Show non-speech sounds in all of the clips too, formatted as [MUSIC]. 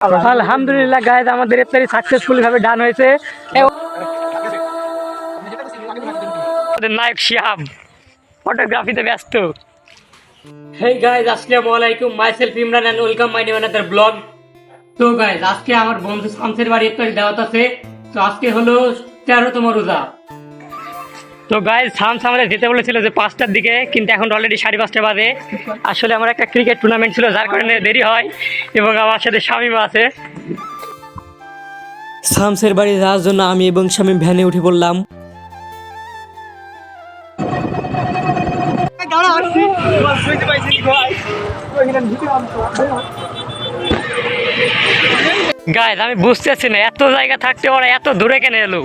আলহামদুলিল্লাহ গাইজ আমাদের ইফতারি সাকসেসফুলি ভাবে ডান হয়েছে। নায়ক শিহাব ফটোগ্রাফিতে ব্যস্ত। হেই গাইজ আসসালামু আলাইকুম। Myself Imran and welcome my new another blog তো গাইজ আজকে আমার বন্ধু শামসের বাড়ি ইফতারি দাওয়াত আছে। তো আজকে হলো তেরোতম রোজা। তো গাইজ শামস আমাদের যেতে বলেছিল যে পাঁচটার দিকে কিন্তু এখন অলরেডি সাড়ে পাঁচটা বাজে। আসলে আমার একটা ক্রিকেট টুর্নামেন্ট ছিল যার কারণে দেরি হয় এবং আমার সাথে শামিম আছে। শামসের বাড়ি যাওয়ার জন্য আমি এবং স্বামী ভ্যানে উঠে পড়লাম। গাইজ আমি বুঝতেছি না এত জায়গা থাকতে ওরা এত দূরে কেন এলো?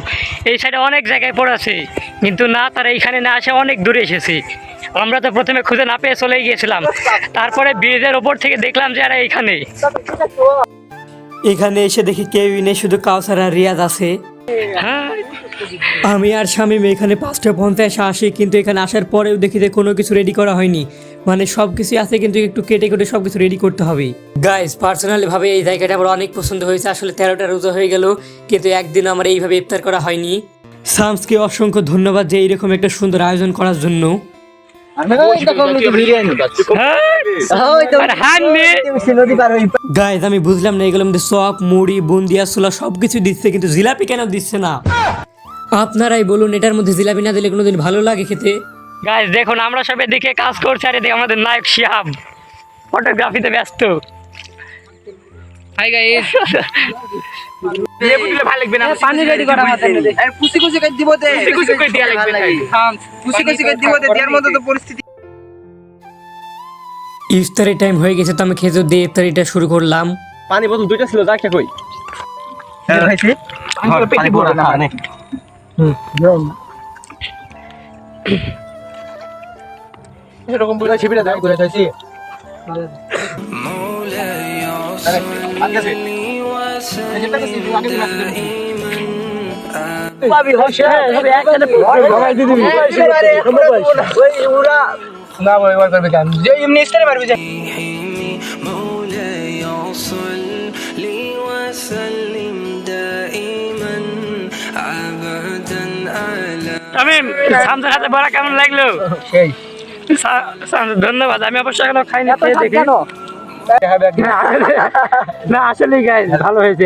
এই সাইডে অনেক জায়গায় পড়েছে কিন্তু না তারা এইখানে না আসে অনেক দূরে এসেছে। আমরা তো প্রথমে খুঁজে না পেয়ে চলে গিয়েছিলাম। তারপরে ব্রিজের ওপর থেকে দেখলাম যে এরা এইখানে। এখানে এসে দেখি কেউই নেই শুধু কাউসার আর রিয়াজ আছে। হ্যাঁ। আমি আর শামীম এখানে পাঁচটা পঞ্চাশ আসি কিন্তু এখানে আসার পরেও দেখি যে কোনো কিছু রেডি করা হয়নি। মানে সব কিছু আছে কিন্তু একটু কেটে কেটে সব কিছু রেডি করতে হবে গাইজ পার্সোনালি ভাবে এই জায়গাটা আমার অনেক পছন্দ হয়েছে আসলে তেরোটা রোজা হয়ে গেল কিন্তু একদিন আমার এইভাবে ইফতার করা হয়নি। শামসকে অসংখ্য ধন্যবাদ যে এইরকম একটা সুন্দর আয়োজন করার জন্য। গাইজ আমি বুঝলাম না এগুলোর মধ্যে চপ মুড়ি বুন্দিয়া ছোলা সব কিছু দিচ্ছে কিন্তু জিলাপি কেন দিচ্ছে না? আপনারাই বলুন এটার মধ্যে জিলাপি না দিলে কোনোদিন ভালো লাগে খেতে? গাইজ দেখুন আমরা সব এদিকে কাজ করছি আর এদিকে আমাদের নায়ক শিহাব ফটোগ্রাফিতে ব্যস্ত। হাই [LAUGHS] গাইস পানি রেডি করা আছে আর কুচি কুচি করে দিব দে কুচি কুচি করে দিয়া লাগবে কুচি কুচি করে দিব দে দেওয়ার মতো তো পরিস্থিতি। ইফতারি টাইম হয়ে গেছে তো আমি খেজুর দিয়ে ইফতারিটা শুরু করলাম। পানি বোতল দুইটা ছিল যা খেয়ে কই হয়েছে পেটি বড় না। সেরকম বলে ছিপিটা দায় যে হাতে কেমন লাগল? সেই। ধন্যবাদ। আমি অবশ্য এখনও খাইনি খেয়ে দেখি। না আসলে গাইজ ভালো হয়েছে।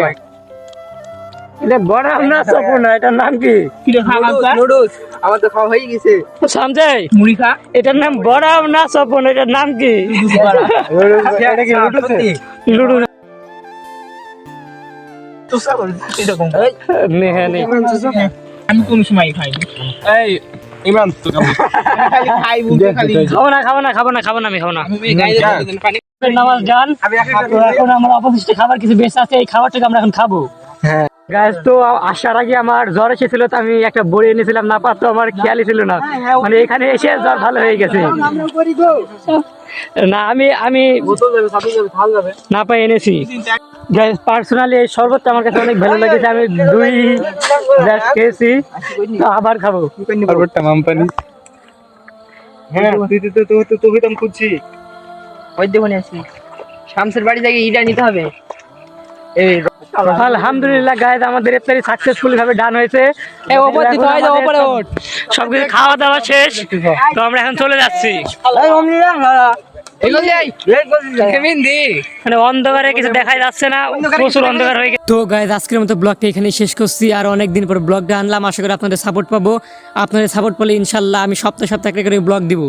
এটা বড় না সপন না এটার নাম কি? নুডলস আমার তো খাওয়া হয়ে গেছে। সামজাই মুড়ি এটার নাম বড় না সপন এটার নাম কি? এটা কি নুডলস? লুডু আমি কোন সময় এই তো খাই খালি খাব না খাব না খাব না খাব না আমি খাব না। আমি গাইতে দিন পানি নামাজ যান। এখন আমার অবশিষ্ট খাবার কিছু বেঁচে আছে এই খাবারটাকে আমরা এখন খাব। গাছ তো আসার আগে আমার জ্বর এসেছিল তো আমি একটা বড়ি এনেছিলাম না পারতো আমার খেয়ালই ছিল না। মানে এখানে এসে জ্বর ভালো হয়ে গেছে। না আমি আমি বোতল যাবে সাথে যাবে থাল যাবে। না পাই এনেছি। পার্সোনালি এই শরবতটা আমার কাছে অনেক ভালো লেগেছে আমি দুই গ্লাস খেয়েছি তো আবার খাব। পারবটা মামপানি। হ্যাঁ তুই তো তো তো তোকে তো আমি খুঁজছি। ওই দেখুন আসি শামসের বাড়ি থেকে ইটা নিতে হবে। এই আলহামদুলিল্লাহ গায়েদ আমাদের ইফতারি সাকসেসফুলি ভাবে ডান হয়েছে ওপর দিতে হয়, ওপরে আমাদের সবকিছু খাওয়া দাওয়া শেষ। তো আমরা এখন চলে যাচ্ছি। মানে অন্ধকারে কিছু দেখা যাচ্ছে না প্রচুর অন্ধকার হয়ে গেছে। তো গাইজ আজকের মতো ব্লগটা এখানে শেষ করছি। আর অনেক দিন পর ব্লগটা আনলাম। আশা করি আপনাদের সাপোর্ট পাবো। আপনাদের সাপোর্ট পেলে ইনশাল্লাহ আমি সপ্তাহে সপ্তাহে করে ব্লগ দিব।